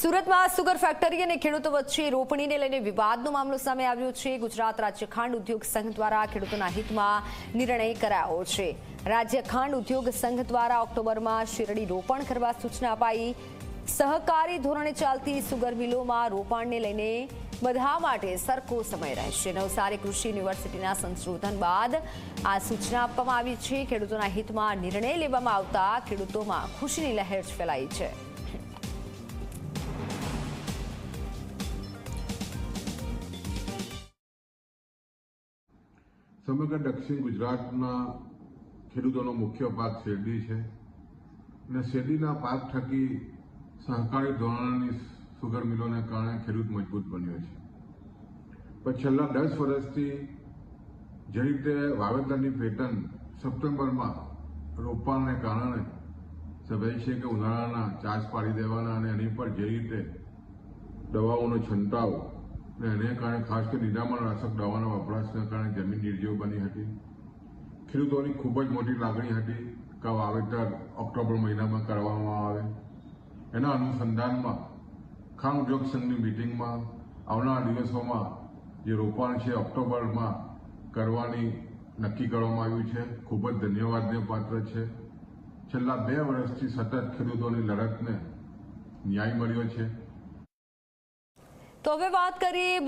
સુરતમાં sugar factory અને ખેડૂતો વચ્ચે રોપણીને લઈને વિવાદનો મામલો સામે આવ્યો છે. ગુજરાત રાજ્ય ખાંડ ઉદ્યોગ સંઘ દ્વારા ખેડૂતોના હિતમાં નિર્ણય કરાયો છે. રાજ્ય ખાંડ ઉદ્યોગ સંઘ દ્વારા ઓક્ટોબરમાં શેરડી રોપણ કરવા સૂચના અપાઈ. સહકારી ધોરણે ચાલતી સુગર મિલોમાં રોપણને લઈને બધા માટે સરખો સમય રહેશે. નવસારી કૃષિ યુનિવર્સિટીના સંશોધન બાદ આ સૂચના આપવામાં આવી છે. ખેડૂતોના હિતમાં નિર્ણય લેવામાં આવતા ખેડૂતોમાં ખુશીની લહેર ફેલાઈ છે. સમગ્ર દક્ષિણ ગુજરાતના ખેડૂતોનો મુખ્ય પાક શેરડી છે. અને શેરડીના પાક થકી સહકારી ધોરણની સુગર મિલોને કારણે ખેડૂત મજબૂત બન્યો છે. પણ છેલ્લા દસ વર્ષથી જે રીતે વાવેતરની પેટર્ન સપ્ટેમ્બરમાં રોપાણને કારણે સ્વાભાવિક છે કે ઉનાળાના ચાસ પાડી દેવાના અને એની પર જે રીતે દવાઓનો છંટાવ અને એને કારણે ખાસ કરી નિરામણ નાશક દવાના વપરાશના કારણે જમીન નિર્જીવ બની હતી. ખેડૂતોની ખૂબ જ મોટી લાગણી હતી કે વાવેતર ઓક્ટોબર મહિનામાં કરવામાં આવે. એના અનુસંધાનમાં ખાણ ઉદ્યોગ સંઘની મિટિંગમાં આવનારા દિવસોમાં જે રોપાણ છે ઓક્ટોબરમાં કરવાની નક્કી કરવામાં આવ્યું છે. ખૂબ જ ધન્યવાદને પાત્ર છે. છેલ્લા બે વર્ષથી સતત ખેડૂતોની લડતને ન્યાય મળ્યો છે. તો હવે વાત કરીએ